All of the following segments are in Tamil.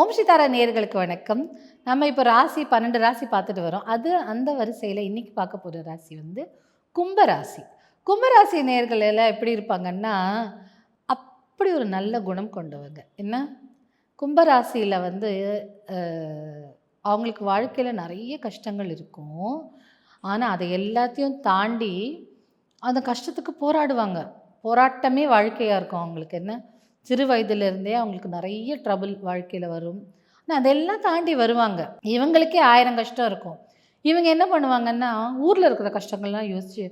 ஓம் சிதாரா நேர்களுக்கு வணக்கம். நம்ம இப்போ ராசி பன்னெண்டு ராசி பார்த்துட்டு வரோம். அது அந்த வரிசையில் இன்னைக்கு பார்க்க போகிற ராசி வந்து கும்பராசி கும்பராசி நேர்கள் எல்லாம் எப்படி இருப்பாங்கன்னா அப்படி ஒரு நல்ல குணம் கொண்டவங்க. என்ன? கும்பராசியில் வந்து அவங்களுக்கு வாழ்க்கையில் நிறைய கஷ்டங்கள் இருக்கும். ஆனால் அதை எல்லாத்தையும் தாண்டி அந்த கஷ்டத்துக்கு போராடுவாங்க. போராட்டமே வாழ்க்கையாக இருக்கும் அவங்களுக்கு. என்ன? சிறு வயதிலிருந்தே அவங்களுக்கு நிறைய ட்ரபுள் வாழ்க்கையில் வரும். ஆனால் அதெல்லாம் தாண்டி வருவாங்க. இவங்களுக்கே ஆயிரம் கஷ்டம் இருக்கும். இவங்க என்ன பண்ணுவாங்கன்னா ஊரில் இருக்கிற கஷ்டங்கள்லாம் யோசிச்சு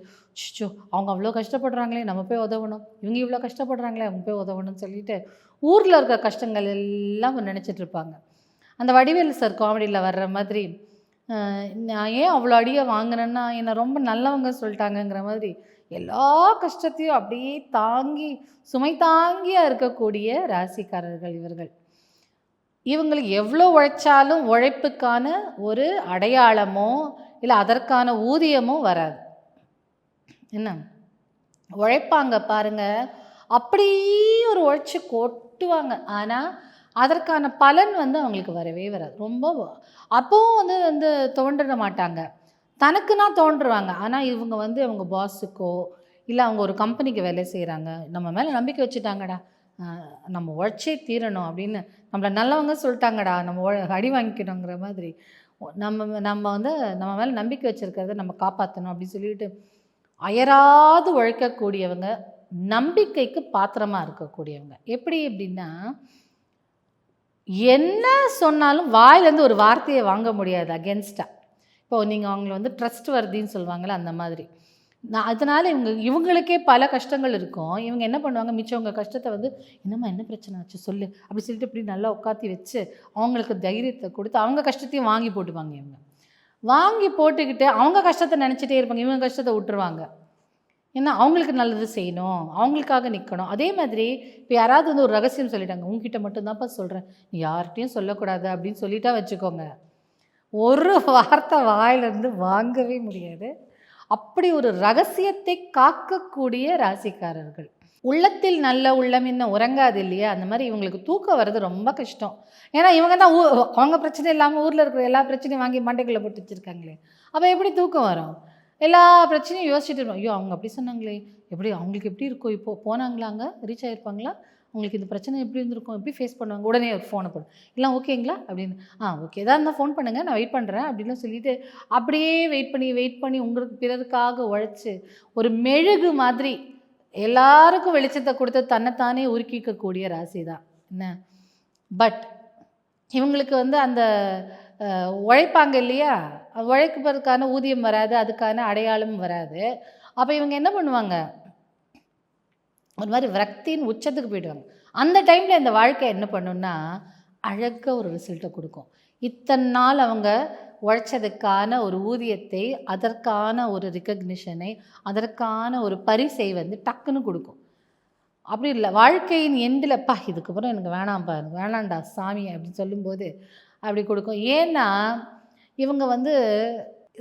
ஷோ அவங்க அவ்வளோ கஷ்டப்படுறாங்களே நம்ம போய் உதவணும். இவங்க இவ்வளோ கஷ்டப்படுறாங்களே அவங்க போய் உதவணும்னு சொல்லிட்டு ஊரில் இருக்கிற கஷ்டங்கள் எல்லாம் நினச்சிட்டு இருப்பாங்க. அந்த வடிவேலு சார் காமெடியில் வர்ற மாதிரி நான் ஏன் அவ்வளோ அடியை வாங்கினேன்னா என்னை ரொம்ப நல்லவங்க சொல்லிட்டாங்கங்கிற மாதிரி எல்லா கஷ்டத்தையும் அப்படியே தாங்கி சுமை தாங்கியாக இருக்கக்கூடிய ராசிக்காரர்கள் இவர்கள். இவங்களுக்கு எவ்வளோ உழைச்சாலும் உழைப்புக்கான ஒரு அடையாளமோ இல்லை அதற்கான ஊதியமோ வராது. என்ன? உழைப்பாங்க பாருங்க. அப்படியே ஒரு உழைச்சி கொட்டுவாங்க. ஆனால் அதற்கான பலன் வந்து அவங்களுக்கு வரவே வராது. ரொம்ப அப்போவும் வந்து வந்து தோன்றிட மாட்டாங்க. தனக்குன்னா தோன்றுவாங்க. ஆனால் இவங்க வந்து அவங்க பாஸுக்கோ இல்லை அவங்க ஒரு கம்பெனிக்கு வேலை செய்கிறாங்க நம்ம மேலே நம்பிக்கை வச்சுட்டாங்கடா. நம்ம உழைச்சே தீரணும் அப்படின்னு நம்மளை நல்லவங்க சொல்லிட்டாங்கடா. நம்ம உழ- அடி வாங்கிக்கணுங்கிற மாதிரி. நம்ம நம்ம வந்து நம்ம மேலே நம்பிக்கை வச்சுருக்கிறத நம்ம காப்பாற்றணும் அப்படின்னு சொல்லிட்டு அயராது உழைக்கக்கூடியவங்க நம்பிக்கைக்கு பாத்திரமாக இருக்கக்கூடியவங்க. எப்படி அப்படின்னா என்ன சொன்னாலும் வாயிலேருந்து ஒரு வார்த்தையை வாங்க முடியாது அகென்ஸ்டாக இப்போ நீங்கள் அவங்கள வந்து ட்ரஸ்ட் வருதின்னு சொல்லுவாங்கள்ல அந்த மாதிரி. நான் அதனால் இவங்க இவங்களுக்கே பல கஷ்டங்கள் இருக்கும். இவங்க என்ன பண்ணுவாங்க? மிச்சவங்க கஷ்டத்தை வந்து என்னம்மா என்ன பிரச்சனை? ஆச்சு சொல்லு. அப்படி சொல்லிட்டு இப்படி நல்லா உட்காத்தி வச்சு அவங்களுக்கு தைரியத்தை கொடுத்து அவங்க கஷ்டத்தையும் வாங்கி போட்டுப்பாங்க இவங்க. வாங்கி போட்டுக்கிட்டு அவங்க கஷ்டத்தை நினச்சிட்டே இருப்பாங்க. இவங்க கஷ்டத்தை விட்டுருவாங்க. ஏன்னா அவங்களுக்கு நல்லது செய்யணும். அவங்களுக்காக நிற்கணும் அதே மாதிரி இப்போ யாராவது வந்து ஒரு ரகசியம் சொல்லிட்டாங்க உங்ககிட்ட மட்டும்தான்ப்பா சொல்கிறேன் நீ யார்கிட்டையும் சொல்லக்கூடாது அப்படின்னு சொல்லிட்டா வச்சுக்கோங்க. ஒரு வார்த்தை வாயிலிருந்து வாங்கவே முடியாது. அப்படி ஒரு ரகசியத்தை காக்கக்கூடிய ராசிக்காரர்கள். உள்ளத்தில் நல்ல உள்ளம் இன்னும் உறங்காது இல்லையா? அந்த மாதிரி இவங்களுக்கு தூக்கம் வர்றது ரொம்ப கஷ்டம். ஏன்னா இவங்க தான் ஊ அவங்க பிரச்சனை இல்லாமல் ஊரில் இருக்கிற எல்லா பிரச்சனையும் வாங்கி மண்டைக்குள்ளே போட்டு வச்சுருக்காங்களே. அப்போ எப்படி தூக்கம் வரும்? எல்லா பிரச்சனையும் யோசிச்சுட்டு இருப்போம். ஐயோ அவங்க அப்படி சொன்னாங்களே. எப்படி அவங்களுக்கு எப்படி இருக்கும்? இப்போது போனாங்களாங்க ரீச் ஆகிருப்பாங்களா அவங்களுக்கு இந்த பிரச்சனை எப்படி இருந்திருக்கும்? எப்படி ஃபேஸ் பண்ணுவாங்க? உடனே ஒரு ஃபோனை போடும் எல்லாம் ஓகேங்களா அப்படின்னு. ஆ ஓகே எதாக இருந்தால் ஃபோன் பண்ணுங்கள் நான் வெயிட் பண்ணுறேன் அப்படின்னு சொல்லிட்டு அப்படியே வெயிட் பண்ணி வெயிட் பண்ணி உங்களுக்கு பிறருக்காக உழைச்சி ஒரு மெழுகு மாதிரி எல்லாருக்கும் வெளிச்சத்தை கொடுத்து தன்னைத்தானே உருக்கிக்கக்கூடிய ராசி தான். என்ன? பட் இவங்களுக்கு வந்து அந்த உழைப்பாங்க இல்லையா? உழைப்பதற்கான ஊதியம் வராது அதுக்கான அடையாளம் வராது. அப்போ இவங்க என்ன பண்ணுவாங்க? ஒரு மாதிரி விரக்தின்னு உச்சத்துக்கு போயிடுவாங்க. அந்த டைமில் இந்த வாழ்க்கை என்ன பண்ணுன்னா அழகாக ஒரு ரிசல்ட்டை கொடுக்கும். இத்தனை நாள் அவங்க உழைச்சதுக்கான ஒரு ஊதியத்தை அதற்கான ஒரு ரிக்கக்னிஷனை அதற்கான ஒரு பரிசை வந்து டக்குன்னு கொடுக்கும். அப்படி இல்லை வாழ்க்கையின் எண்டில் பா இதுக்கப்புறம் எனக்கு வேணாம்ப்பா எனக்கு வேணாம்டா சாமி அப்படின்னு சொல்லும்போது அப்படி கொடுக்கும். ஏன்னா இவங்க வந்து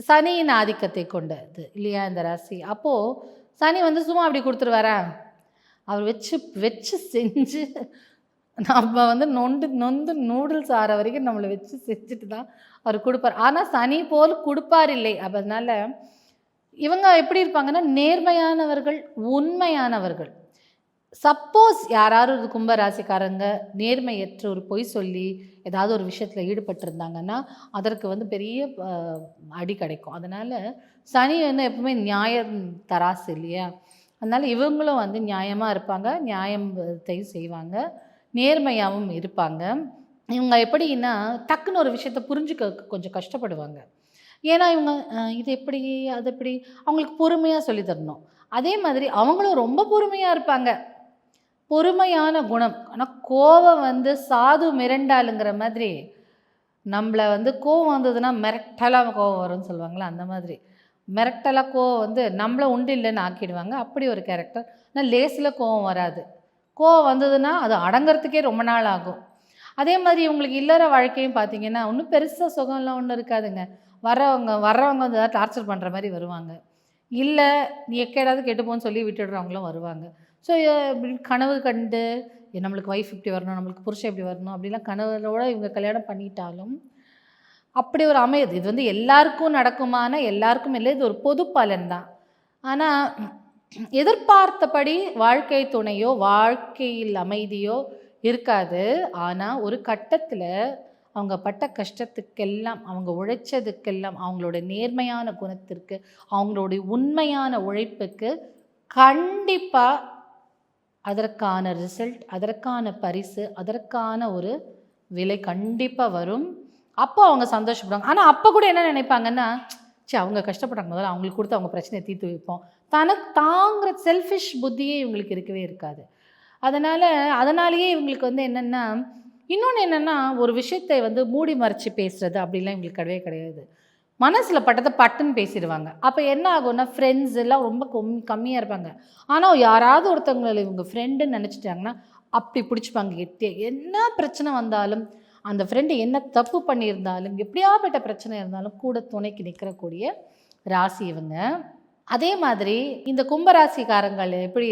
சனியின் ஆதிக்கத்தை கொண்டது இல்லையா இந்த ராசி? அப்போது சனி வந்து சும்மா அப்படி கொடுத்துருவாரா? அவர் வச்சு வச்சு செஞ்சு நம்ம வந்து நொண்டு நொந்து நூடுல்ஸ் ஆற வரைக்கும் நம்மளை வச்சு செஞ்சுட்டு தான் அவர் கொடுப்பார். ஆனால் சனி போல் கொடுப்பார் இல்லை. அப்போ அதனால் இவங்க எப்படி இருப்பாங்கன்னா நேர்மையானவர்கள் உண்மையானவர்கள். சப்போஸ் யாராவது கும்பராசிக்காரங்க நேர்மையற்ற ஒரு பொய் சொல்லி ஏதாவது ஒரு விஷயத்தில் ஈடுபட்டிருந்தாங்கன்னா அதற்கு வந்து பெரிய அடி கிடைக்கும். அதனால் சனி வந்து எப்பவுமே நியாயம் தராசு இல்லையா? அதனால் இவங்களும் வந்து நியாயமாக இருப்பாங்க நியாயத்தையும் செய்வாங்க நேர்மையாகவும் இருப்பாங்க. இவங்க எப்படின்னா டக்குன்னு ஒரு விஷயத்தை புரிஞ்சுக்க கொஞ்சம் கஷ்டப்படுவாங்க. ஏன்னா இவங்க இது எப்படி அது எப்படி? அவங்களுக்கு பொறுமையாக சொல்லி தரணும். அதே மாதிரி அவங்களும் ரொம்ப பொறுமையாக இருப்பாங்க. பொறுமையான குணம். ஆனால் கோவம் வந்து சாது மிரண்டாளுங்கிற மாதிரி நம்மளை வந்து கோவம் வந்ததுன்னா மிரட்டலாக கோவம் வரும்னு சொல்லுவாங்களே அந்த மாதிரி. மிரட்டலாக கோவம் வந்து நம்மளை உண்டு இல்லைன்னு ஆக்கிடுவாங்க. அப்படி ஒரு கேரக்டர் ஆனால் லேஸில் கோவம் வராது. கோவம் வந்ததுன்னா அது அடங்கிறதுக்கே ரொம்ப நாள் ஆகும். அதே மாதிரி இவங்களுக்கு இல்லற வாழ்க்கையும் பார்த்தீங்கன்னா ஒன்றும் பெருசாக சுகம்லாம் ஒன்றும் இருக்காதுங்க. வரவங்க வர்றவங்க வந்து ஏதாவது டார்ச்சர் பண்ணுற மாதிரி வருவாங்க. இல்லை நீ எக்கேடாவது கெட்டுப்போன்னு சொல்லி விட்டுடுறவங்களும் வருவாங்க. ஸோ கனவு கண்டு நம்மளுக்கு ஒய்ஃப் இப்படி வரணும் நம்மளுக்கு புருஷன் இப்படி வரணும் அப்படிலாம் கணவரோட இவங்க கல்யாணம் பண்ணிட்டாலும் அப்படி ஒரு அமையுது. இது வந்து எல்லாருக்கும் நடக்குமான எல்லாருக்கும் இல்லை இது ஒரு பொது பலன் தான். ஆனால் எதிர்பார்த்தபடி வாழ்க்கை துணையோ வாழ்க்கையில் அமைதியோ இருக்காது. ஆனால் ஒரு கட்டத்தில் அவங்க பட்ட கஷ்டத்துக்கெல்லாம் அவங்க உழைச்சதுக்கெல்லாம் அவங்களோட நேர்மையான குணத்திற்கு அவங்களுடைய உண்மையான உழைப்புக்கு கண்டிப்பாக அதற்கான ரிசல்ட் அதற்கான பரிசு அதற்கான ஒரு விலை கண்டிப்பாக வரும். அப்போ அவங்க சந்தோஷப்படுவாங்க. ஆனால் அப்போ கூட என்ன நினைப்பாங்கன்னா சரி அவங்க கஷ்டப்படுறாங்க. முதல்ல அவங்களுக்கு கொடுத்து அவங்க பிரச்சனையை தீர்த்து வைப்போம். தனக்கு தாங்குற செல்ஃபிஷ் புத்தியே இவங்களுக்கு இருக்கவே இருக்காது. அதனால் அதனாலேயே இவங்களுக்கு வந்து என்னென்னா இன்னொன்று என்னென்னா ஒரு விஷயத்தை வந்து மூடி மறைச்சி பேசுகிறது அப்படிலாம் இவங்களுக்கு கிடையவே கிடையாது. மனசில் பட்டதை பட்டுன்னு பேசிடுவாங்க. அப்போ என்ன ஆகும்னா ஃப்ரெண்ட்ஸ் எல்லாம் ரொம்ப கம்மி கம்மியாக இருப்பாங்க. ஆனால் யாராவது ஒருத்தவங்களை இவங்க ஃப்ரெண்டுன்னு நினச்சிட்டாங்கன்னா அப்படி பிடிச்சிப்பாங்க. எத்தே என்ன பிரச்சனை வந்தாலும் அந்த ஃப்ரெண்டு என்ன தப்பு பண்ணியிருந்தாலும் எப்படியாப்பட்ட பிரச்சனை இருந்தாலும் கூட துணைக்கு நிற்கக்கூடிய ராசி இவங்க. அதே மாதிரி இந்த கும்பராசிக்காரங்கள் எப்படி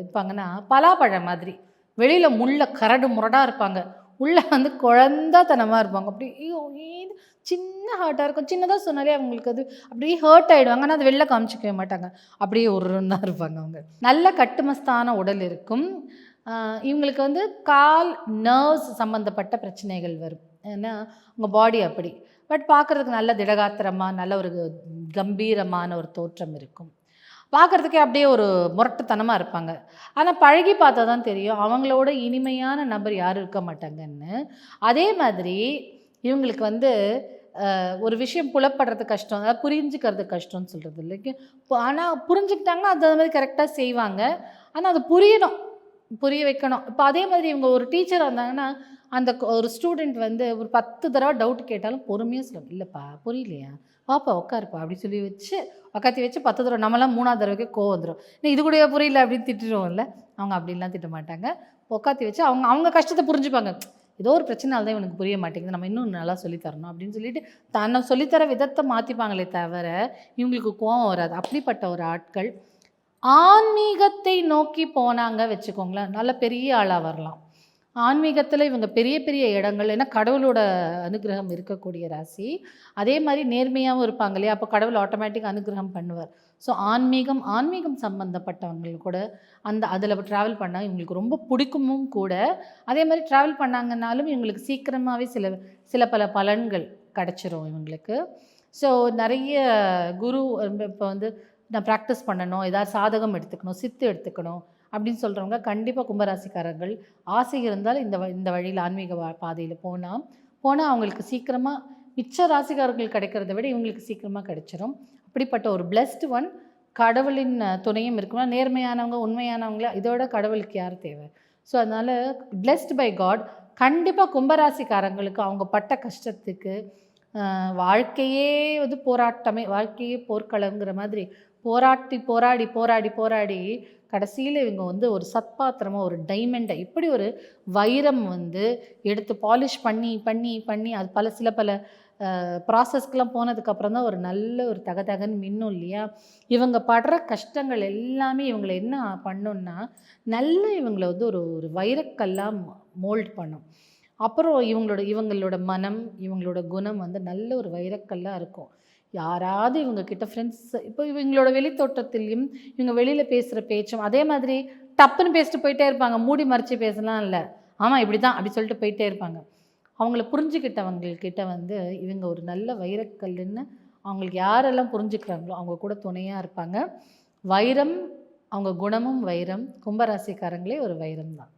இருப்பாங்கன்னா பலாப்பழம் மாதிரி வெளியில் முள்ள கரடு முரடாக இருப்பாங்க. உள்ளே வந்து குழந்தாத்தனமாக இருப்பாங்க. அப்படி ஐயோ இது சின்ன ஹர்ட்டாக இருக்கும். சின்னதாக சொன்னாலே அவங்களுக்கு அது அப்படியே ஹர்ட் ஆகிடுவாங்க ஆனால் அது வெளில காமிச்சிக்கவே மாட்டாங்க. அப்படியே ஒரு தான் இருப்பாங்க அவங்க. நல்ல கட்டுமஸ்தான உடல் இருக்கும். இவங்களுக்கு வந்து கால் நர்வ்ஸ் சம்மந்தப்பட்ட பிரச்சனைகள் வரும். ஏன்னா உங்கள் பாடி அப்படி. பட் பார்க்குறதுக்கு நல்ல திடகாத்திரமாக நல்ல ஒரு கம்பீரமான ஒரு தோற்றம் இருக்கும். பார்க்குறதுக்கே அப்படியே ஒரு முரட்டுத்தனமாக இருப்பாங்க. ஆனால் பழகி பார்த்தா தான் தெரியும் அவங்களோட இனிமையான நபர் யாரும் இருக்க மாட்டாங்கன்னு. அதே மாதிரி இவங்களுக்கு வந்து ஒரு விஷயம் புலப்படுறது கஷ்டம் அதாவது புரிஞ்சுக்கிறது கஷ்டம்னு சொல்கிறது இல்லைக்கு ஆனால் புரிஞ்சுக்கிட்டாங்கன்னா அது அது மாதிரி கரெக்டாக செய்வாங்க. ஆனால் அது புரியணும் புரிய வைக்கணும். இப்போ அதே மாதிரி இவங்க ஒரு டீச்சர் வந்தாங்கன்னா அந்த ஒரு ஸ்டூடெண்ட் வந்து ஒரு பத்து தடவை டவுட் கேட்டாலும் பொறுமையாக சொல்லுவாங்க இல்லைப்பா புரியலையா? பாப்பா உட்காருப்பா அப்படி சொல்லி வச்சு உக்காத்தி வச்சு பத்து தடவை நம்மளாம் மூணாவது தடவைக்கு கோவம் வந்துடும் நீ இது கூடயே புரியல? அப்படின்னு திட்டுருவோம்ல அவங்க அப்படிலாம் திட்ட மாட்டாங்க. உட்காத்தி வச்சு அவங்க அவங்க கஷ்டத்தை புரிஞ்சுப்பாங்க. ஏதோ ஒரு பிரச்சனால தான் இவனுக்கு புரிய மாட்டேங்குது. நம்ம இன்னும் நல்லா சொல்லித்தரணும் அப்படின்னு சொல்லிட்டு தன்னை சொல்லித்தர விதத்தை மாற்றிப்பாங்களே தவிர இவங்களுக்கு கோவம் வராது. அப்படிப்பட்ட ஒரு ஆட்கள் ஆன்மீகத்தை நோக்கி போனாங்க வச்சுக்கோங்களேன். நல்ல பெரிய ஆளாக வரலாம். ஆன்மீகத்தில் இவங்க பெரிய பெரிய இடங்கள் ஏன்னா கடவுளோட அனுகிரகம் இருக்கக்கூடிய ராசி அதே மாதிரி நேர்மையாகவும் இருப்பாங்க இல்லையா? அப்போ கடவுள் ஆட்டோமேட்டிக் அனுகிரகம் பண்ணுவார். ஸோ ஆன்மீகம் ஆன்மீகம் சம்மந்தப்பட்டவங்கள் கூட அந்த அதில் ட்ராவல் பண்ணால் இவங்களுக்கு ரொம்ப பிடிக்குமும் கூட. அதே மாதிரி ட்ராவல் பண்ணாங்கன்னாலும் இவங்களுக்கு சீக்கிரமாகவே சில சில பல பலன்கள் கிடச்சிரும் இவங்களுக்கு. ஸோ நிறைய குரு இப்போ வந்து நான் ப்ராக்டிஸ் பண்ணணும் ஏதாவது சாதகம் எடுத்துக்கணும் சித்து எடுத்துக்கணும் அப்படின்னு சொல்கிறவங்க கண்டிப்பாக கும்பராசிக்காரர்கள். ஆசை இருந்தால் இந்த வ- இந்த வழியில் ஆன்மீக பாதையில் போனால் போனால் அவங்களுக்கு சீக்கிரமாக மிச்ச ராசிக்காரர்கள் கிடைக்கிறத விட இவங்களுக்கு சீக்கிரமாக கிடைச்சிரும். அப்படிப்பட்ட ஒரு பிளஸ்ட் ஒன் கடவுளின் துணையும் இருக்கணும் நேர்மையானவங்க உண்மையானவங்கள இதோட கடவுளுக்கு யார் தேவை? ஸோ அதனால் பிளெஸ்ட் பை காட் கண்டிப்பாக கும்பராசிக்காரங்களுக்கு அவங்க பட்ட கஷ்டத்துக்கு வாழ்க்கையே வந்து போராட்டமே வாழ்க்கையே போர்க்களங்கிற மாதிரி போராட்டி போராடி போராடி போராடி கடைசியில் இவங்க வந்து ஒரு சத்பாத்திரமாக ஒரு டைமண்டை இப்படி ஒரு வைரம் வந்து எடுத்து பாலிஷ் பண்ணி பண்ணி பண்ணி அது பல சில பல ப்ராசஸ்க்கெலாம் போனதுக்கப்புறம் தான் ஒரு நல்ல ஒரு தகதகன்னு மின்னும் இல்லையா? இவங்க படுற கஷ்டங்கள் எல்லாமே இவங்களை என்ன பண்ணுன்னா நல்ல இவங்களை வந்து ஒரு ஒரு வைரக்கல்லாம் மோல்ட் பண்ணும். அப்புறம் இவங்களோட இவங்களோட மனம் இவங்களோட குணம் வந்து நல்ல ஒரு வைரக்கல்லாக இருக்கும். யாராவது இவங்க கிட்ட ஃப்ரெண்ட்ஸ் இப்போ இவங்களோட வெளித்தோட்டத்திலையும் இவங்க வெளியில் பேசுகிற பேச்சும் அதே மாதிரி டப்புன்னு பேசிட்டு போயிட்டே இருப்பாங்க. மூடி மறைச்சி பேசலாம் இல்லை. ஆமாம் இப்படி தான் அப்படி சொல்லிட்டு போயிட்டே இருப்பாங்க. அவங்கள புரிஞ்சுக்கிட்டவங்கக்கிட்ட வந்து இவங்க ஒரு நல்ல வைரக்கல்லுன்னு அவங்களுக்கு யாரெல்லாம் புரிஞ்சுக்கிறாங்களோ அவங்க கூட துணையாக இருப்பாங்க. வைரம் அவங்க குணமும் வைரம். கும்பராசிக்காரங்களே ஒரு வைரம் தான்